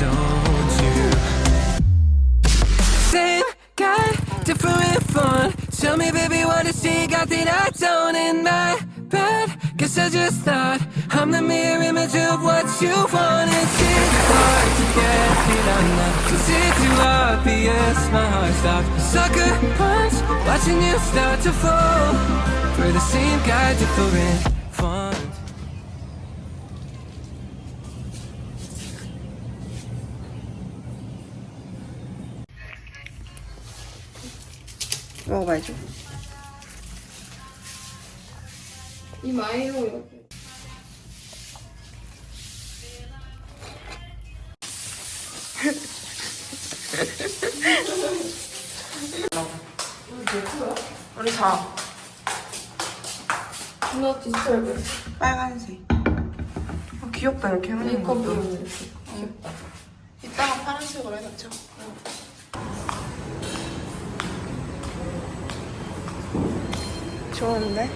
don't you? Same guy, different fun. Tell me, baby, what has she got that I don't in my bed? Guess I just thought I'm the mirror image of what you want. It's hard to get it on that. Cause it's too obvious, my heart stopped. Sucker punch, watching you start to fall. For the same guy, different 먹어봐야죠. 이 마이로 이렇게 우리 자. 누나 디지털 빨간색. 어, 귀엽다 이렇게. 비용 이렇게 귀엽다 이따가 파란색으로 해놓죠. 좋은데?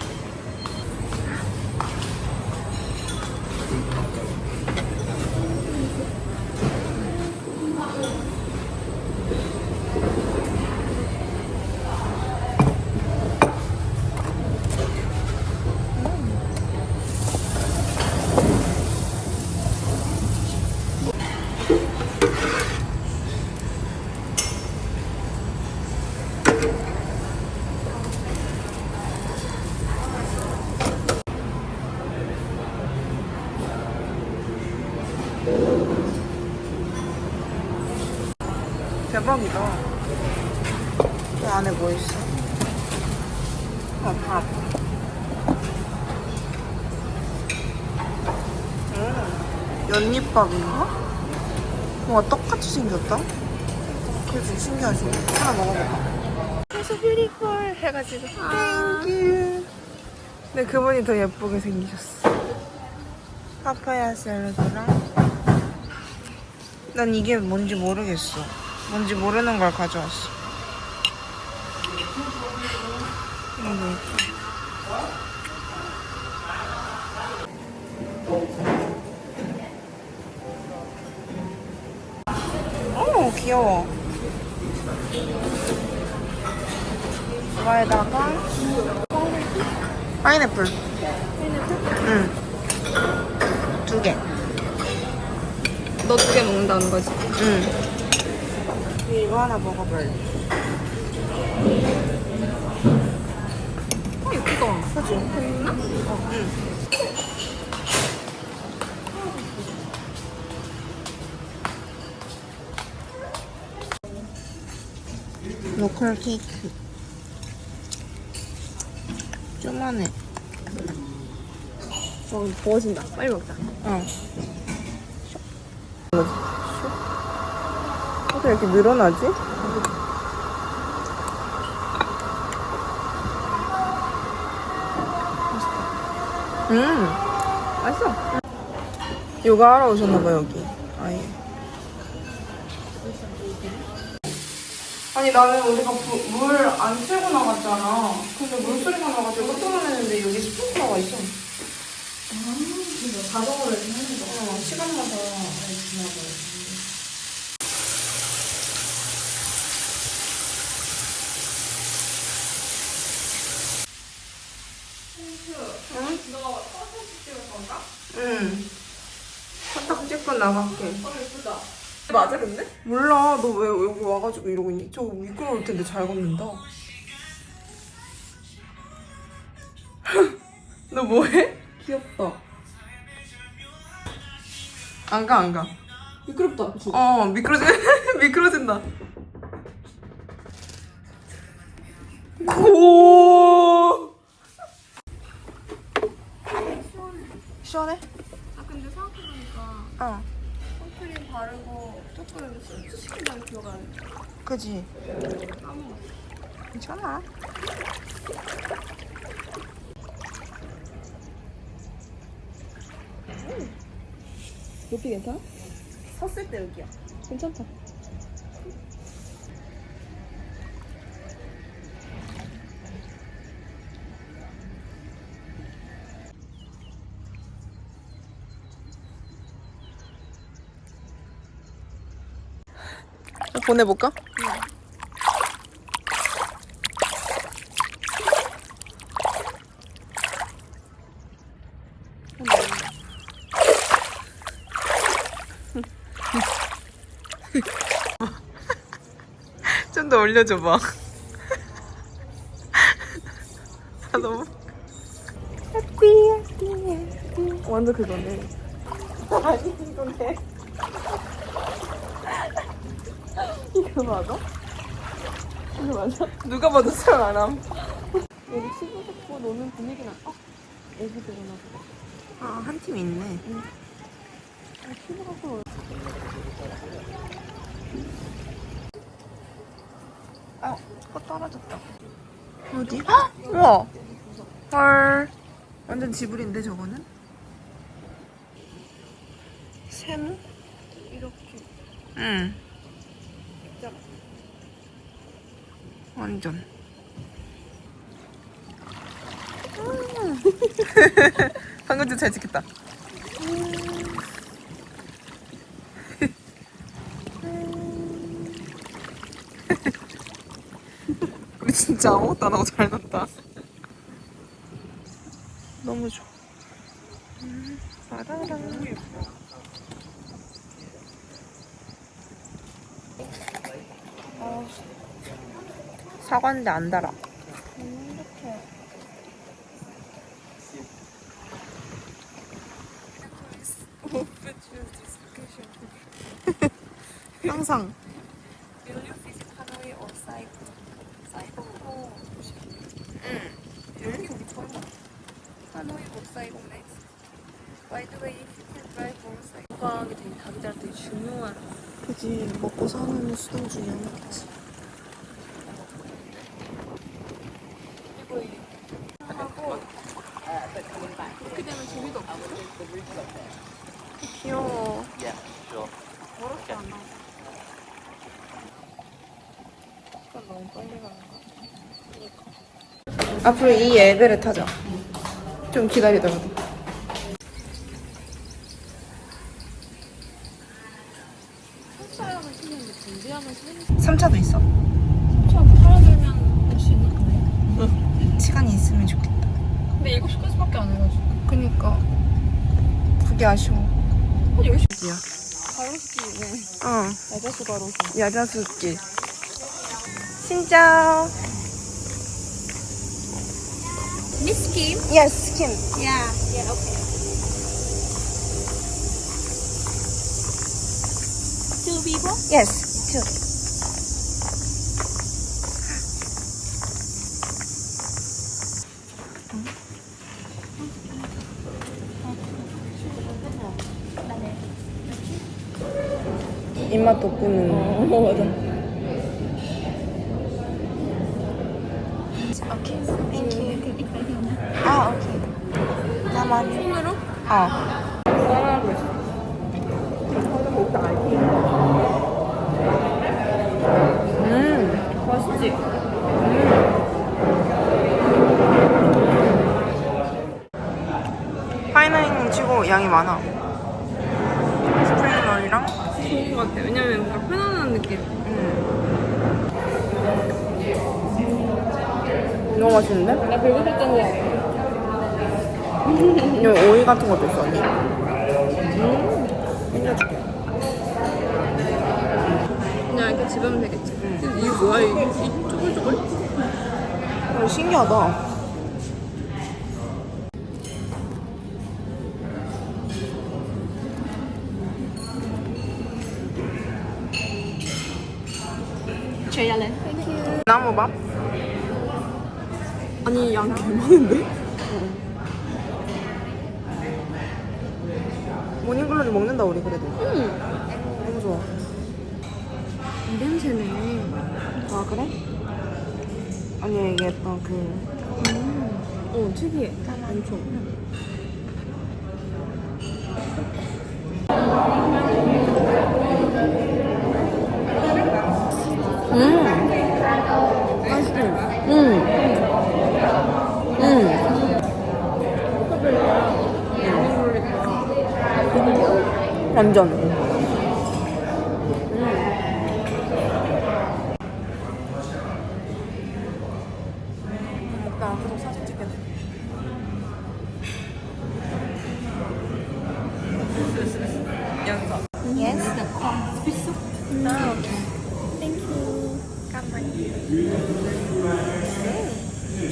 음, 연잎밥인가? 뭔가 똑같이 생겼다? 그래도 신기하지? 하나 먹어볼까? 그래서 뷰티풀 해가지고 땡큐 근데 그분이 더 예쁘게 생기셨어 파파야 샐러드랑 난 이게 뭔지 모르겠어. 뭔지 모르는 걸 가져왔어. 이거 뭘 귀여워. 이거에다가 파인애플. 응. 두 개. 너 두 개 먹는다는 거지? 응. 이거 하나 먹어볼래. 어 예쁘다 그지? 보이나? 어, 응. 로컬 케이크. 좀만해. 어 더워진다 빨리 먹자 어. 어떻게 이렇게 늘어나지? 음, 맛있어. 요가 하러 오셨나봐, 여기. 아니, 나는 우리가 물 안 틀고 나갔잖아. 근데 물소리가 나가지고 깜짝 놀랐는데 여기 스프링크러가 있어. 자동으로 이렇게 하는 거 어, 시간마다 지나가요. 너가 컨텐츠 찍을 건가? 응. 사딱 찍고 나갈게. 어 예쁘다 맞아 근데? 몰라, 너 왜 여기 와가지고 이러고 있니? 저 미끄러울 텐데 잘 걷는다. 너 뭐해? 귀엽다 안 가, 안 가. 미끄럽다? 어, 미끄러지, 미끄러진다. 고! 시원해? 아 근데 생각해보니까 어. 선크림 바르고 조금 습시킨다는 기억 안 해. 그지? 괜찮아. 높이 괜찮아? 섰을 때 여기야. 괜찮다 보내볼까? 좀 더 올려줘봐. 아 너무. 완전 그거네. 아니 이거네. 이거 맞아? 이거 맞아? 누가 봐도 잘안 함. 여기 친구 잡고 노는 분위기 나. 어? 애기들 오나 보다. 아, 한 팀 있네. 아, 친구라서. 어, 거 떨어졌다. 어디? 헉! 우와! 헐. 완전 지불인데, 저거는? 세모? 이렇게. 응. 완전. 음. 방금 전잘 찍혔다. 우리 진짜 아무것도 안 하고 잘 났다. 너무 좋아. 음, 빠라란. 사과인데 안 달아. 항상. 건강하게 되게 중요한 그지 먹고 사는 수단 중에 하나겠지. 그렇게 되면 재미도 없어. 귀여워. 멀었지 않아. 시간 너무 빨리 가는 거. 앞으로 이 엘베를 타자. 좀 기다리더라도. 3차도 있어. 차 팔아들면 할수 거네. 시간이 있으면 좋겠다. 근데 7시까지밖에 안 해가지고. 그니까. 그게 아쉬워. 한 10시 야. 가로수길이네. 어. 야자수 가로수. 야자수길. 신짜오. Miss Kim? Yes, Kim. Yeah. Yeah, okay. Two people? Yes, two. 입맛 돋구는. 어, 맞아. 오케이, 땡큐. 아, 오케이. 나만. 손으로? 어. 하고 있어. 음. 맛있지? 파이나인 치고 양이 많아. 스프링 롤이랑 좋은 것 같아. 왜냐면 뭔가 편안한 느낌. 너무 맛있는데? 나 배고플 때는 여기 오이 같은 것도 있어, 언니. 음. 챙겨줄게. 그냥 이렇게 집으면 되겠지. 근데 이게 뭐야? 이, 이 쪼글쪼글? 어, 신기하다. 나무밥? 아니 양 개 많은데? 모닝글로리 먹는다, 우리 그래도. 응. 너무 좋아. 이 냄새네. 아, 그래? 아니, 이게 약간 그. 어 특이해. 엄청. 음. 완전.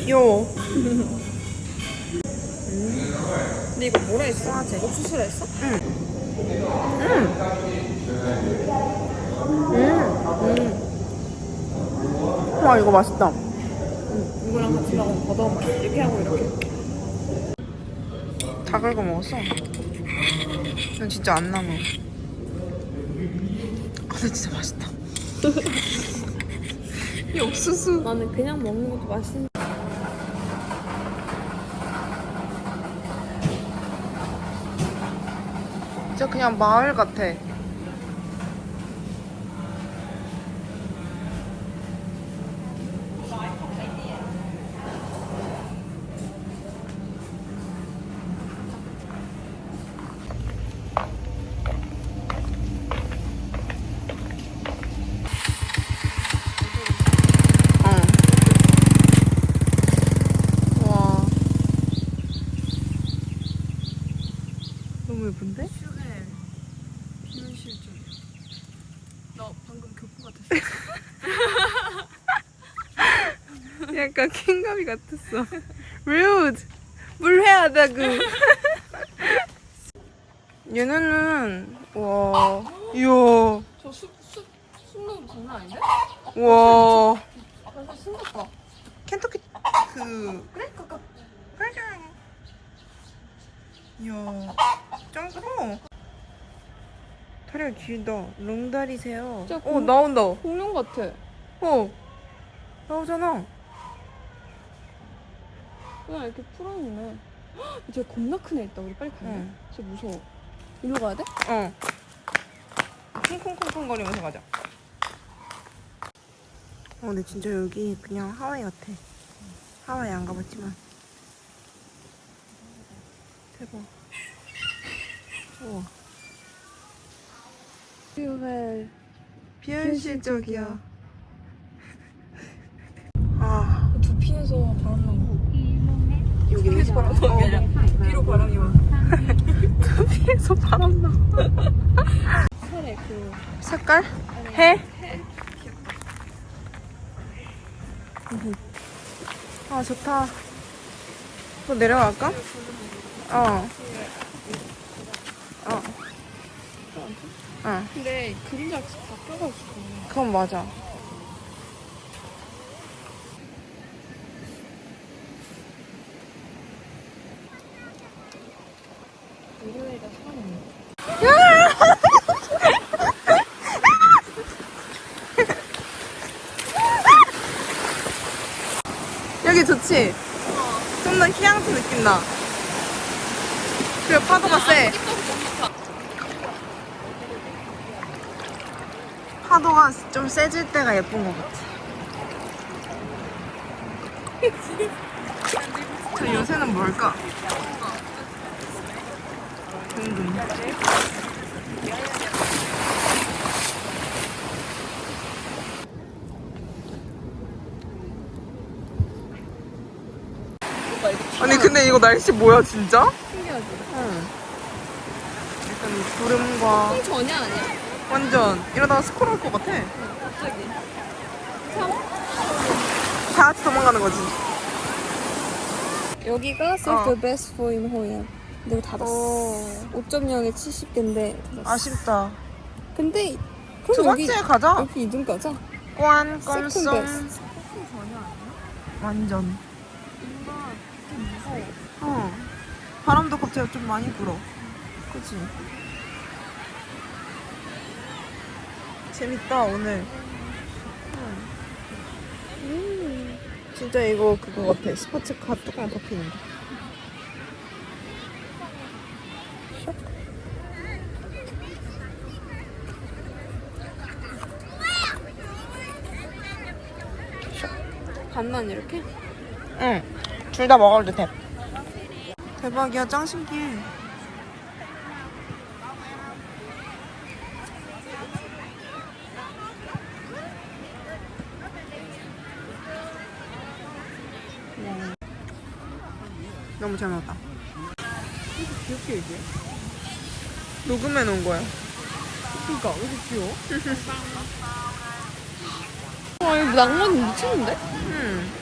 귀여워. 아, oh, 음. 근데 이거 뭐라 했어? 아, 제가 수술했어? 응. 와 이거 맛있다. 이거랑 같이 먹으면 더 너무 맛있어 이렇게 하고 이렇게 다 긁어 먹었어. 이건 진짜 안 남아. 아, 근데 진짜 맛있다. 이 옥수수. 나는 그냥 먹는 것도 맛있는 진짜 그냥 마을 같아. 어. 와. 너무 예쁜데? 너 방금 교포 같았어 약간 킹가미 같았어. rude. 물회하다구. 얘네는 와, 이야, 저숲숲 숲놈 장난 아닌데? 와, 아까 신났다 켄터키 그 그래 그거 맞아. 이야, 짱 커. 다리가 길다. 롱다리세요. 진짜 어 공- 나온다. 공룡 같아 어 나오잖아. 그냥 이렇게 풀어있네 헉, 이제 겁나 큰 애 있다 우리 빨리 가야 돼 응. 진짜 무서워 일로 가야 돼? 어. 쿵쿵쿵쿵 거리면서 가자. 어, 근데 진짜 여기 그냥 하와이 같아. 하와이 안 가봤지만. 대박. 우와. 뷰웰 비현실적이야. 아, 두피에서 바람 나고 여기 위에서 바람 나는 게 아니라 뒤로 바람이 와 위에서 바람 나. 살에 그 색깔? 해? 아 좋다. 또 내려갈까? 어. 어. 어. 근데 그림자 다 껴가지고 그건 맞아. 일요일에 사람 없네 여기 좋지? 좀더 휴양지 느낌 나. 그리고 파도가 세. 파도가 좀 세질 때가 예쁜 것 같아. 저 요새는 뭘까? 궁금. 아니 근데 이거 날씨 뭐야 진짜? 신기하지? 응. 약간 구름과 형 전혀 아니야 완전 이러다가 스콜 올것 같아. 갑자기 다 같이 도망가는 거지. 여기가 Save 어. the Best for in 근데 이거 닫았어 오. 5.0에 70개인데 닫았어 아쉽다. 근데 두 그럼 여기 번째 가자. 여기 이등 가자 껄송. best 완전. 어. 바람도 갑자기 좀 많이 불어. 그치? 재밌다 오늘. 음. 진짜 이거 그거 같아. 스포츠카 뚜껑 덮이는 거. 반만 이렇게? 응. 둘 다 먹어도 돼. 대박이야, 짱 신기해. 너무 잘 먹었다. 귀엽게 얘기해 녹음해 놓은 거야. 그니까 왜 이렇게 귀여워? 와 이거 낭만 미쳤는데? 음.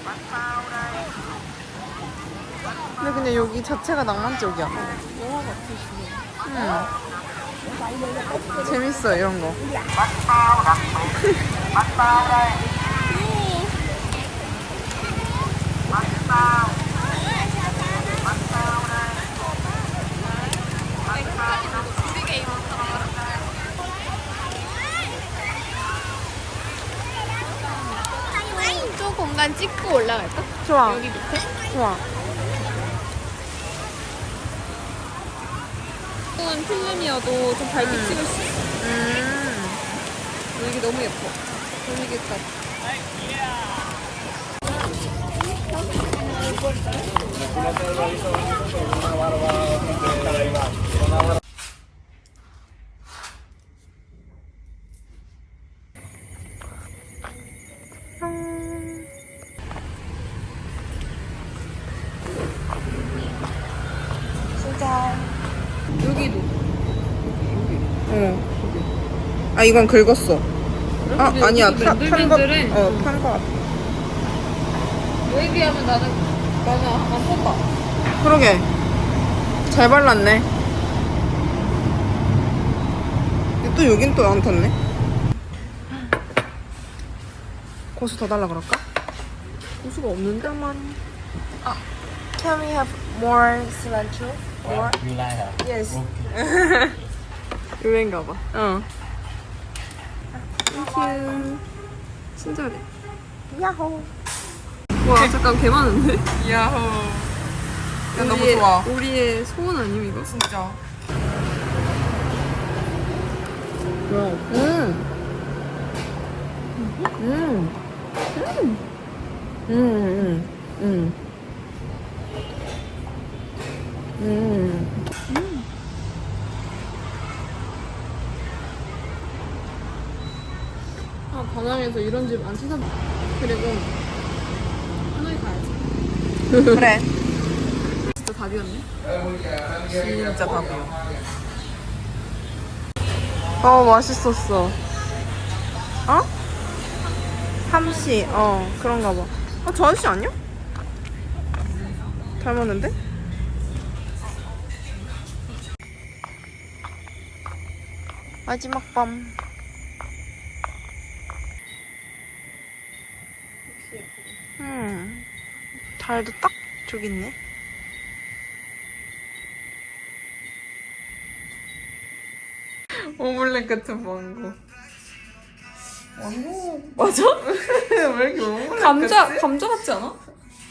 근데 그냥 여기 자체가 낭만적이야. 영화 진짜. 음. 재밌어 이런 거. 공간 찍고 올라갈까? 좋아. 여기 밑에? 좋아. 필름이어도 좀 밝게 찍을 수 있어. 음. 이게 너무 예뻐. 분위기까 이건 긁었어. 아 근데 아니야 판 거. 맨들맨들해. 어, 판 거 같아. 너에 비하면 나는 나는 안 뽑아. 그러게. 잘 발랐네. 근데 또 여긴 또 안 탔네. 고수 더 달라 그럴까? 고수가 없는데? Can we have more cilantro? More? You like her? Yes. 의외인가 봐. 어. 땡큐. 친절해. 야호. 와 잠깐 개 많은데? 야호. 야 너무 우리의- 좋아. 우리의 소원 아님 이거? 진짜. 뭐야? 음. 음. 음. 음. 음. 아 다낭에서 이런 집 안 찾아. 그리고 하노이 가야지. 그래. 진짜 답이었네. 진짜 답이야. 어, 맛있었어. 어? 함씨, 어, 그런가 봐. 아, 저 아저씨 아니야? 닮았는데? 마지막 밤. 달도 딱 저기 있네. 오믈렛 같은 망고. 망고 맞아? 왜 이렇게 오믈렛 감자 같지? 감자 같지 않아?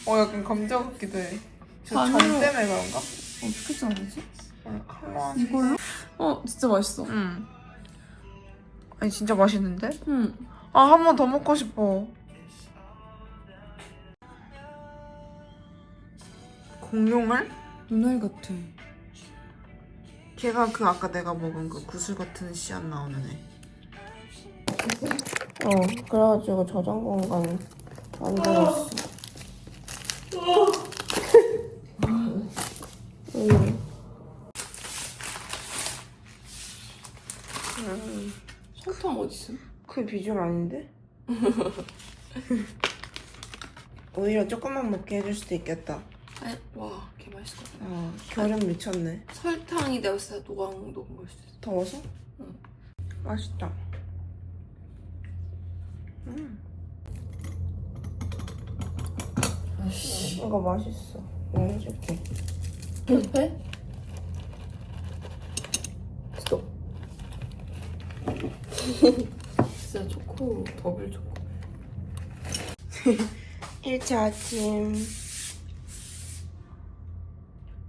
어 약간 감자 같기도 해. 저전 반으로. 때문에 그런가? 어떻게 짜는지? 컬러. 이걸로? 어 진짜 맛있어. 응. 아니 진짜 맛있는데? 응. 아 한 번 더 먹고 싶어. 공룡알? 눈알 같아. 걔가 그 아까 내가 먹은 그 구슬 같은 씨앗 나오는 애. 어, 그래가지고 저장 공간 만들었어. 설탕 어디 있어? 그 비주얼 아닌데? 오히려 조금만 먹게 해줄 수도 있겠다. 아, 와, 개 맛있을 것 같아. 어, 결은 미쳤네. 설탕이 내가 진짜 노강 녹은 걸 수도 있어. 더워서? 응. 맛있다. 음. 이거 맛있어. 이거 해줄게. 해? 스톱. 진짜 초코 더블 초코. 1차 아침.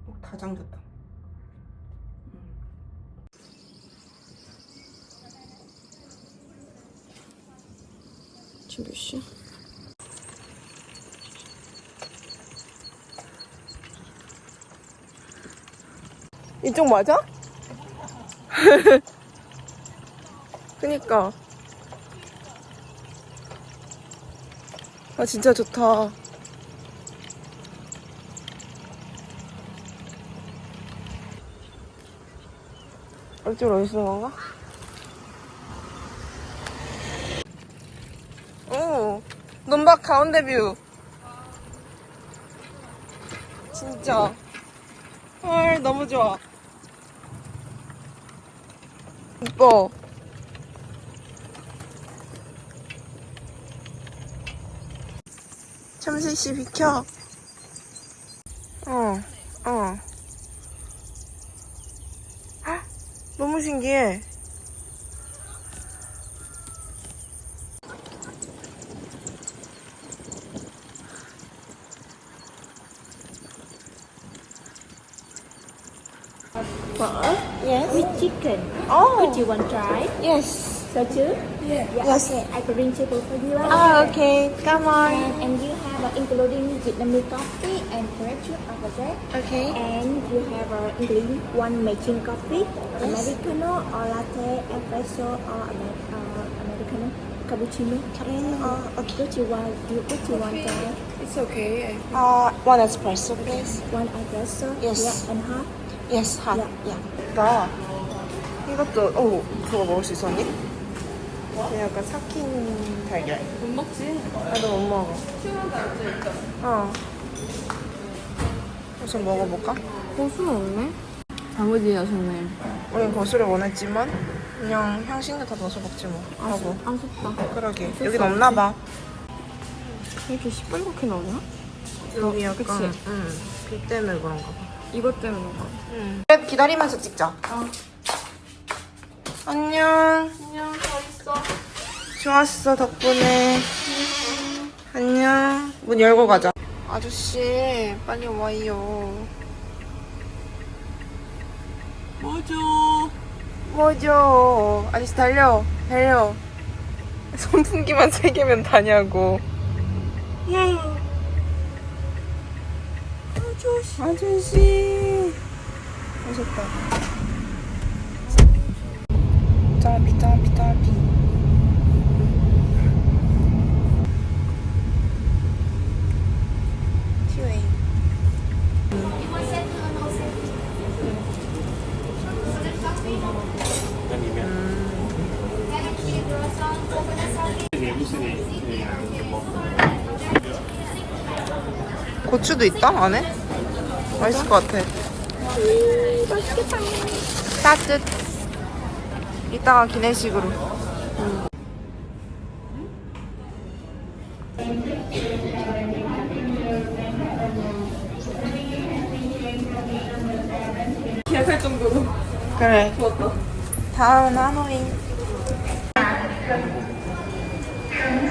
어, 다 잠겼다. 지금 몇 시야? 이쪽 맞아? 그니까. 아, 진짜 좋다. 얼줄 어디 쓰는 건가? 오, 논밭 가운데 뷰. 진짜. 헐, 너무 좋아. 이뻐. 참새 씨 비켜. 어, 어. 너무 신기해. Yes. With chicken. Oh, Could you want try? yes. So too? Yeah. Yes. Okay, I bring table for you. Ah, okay. Come on. And, and you have uh, including Vietnamese coffee and grape juice over there. Okay. And you have uh, including one making coffee, Americano or latte, espresso or Amer- uh, Americano, cappuccino. Uh, okay. What you want? You what you want? try? It's okay. Uh, one espresso, please. One espresso. Yes. Yeah, and hot. Yes, hot. Yeah. Yeah. 나 이것도 오 저거 먹을 수 있었니? 그냥 약간 삭힌 달걀. 못 먹지? 나도 못 먹어. 어. 우선 먹어볼까? 고수는 없네? 아버지 하셨네. 우린 거수를 원했지만 그냥 향신료 다 넣어서 먹지 뭐 하고. 아쉽다. 그러게. 여긴 없나 봐. 이렇게 시뻘겋게 나오냐? 여기 약간 그치? 응. 비 때문에 그런가 봐. 이것 때문인가? 응. 그래 기다리면서 찍자. 안녕. 안녕, 잘 있어. 좋았어 덕분에. 안녕. 문 열고 가자. 아저씨 빨리 와요. 뭐죠? 뭐죠? 아저씨 달려 달려. 선풍기만 세 개면 다냐고. 아저씨. 아저씨. 오셨다. 따비 따비 따비. 튜웨이. 고추도 있다 안에? 맛있을 것 같아. 맛있겠다. 따뜻. 이따가 기내식으로. 기약할 정도로. 그래. 다음은 하노이.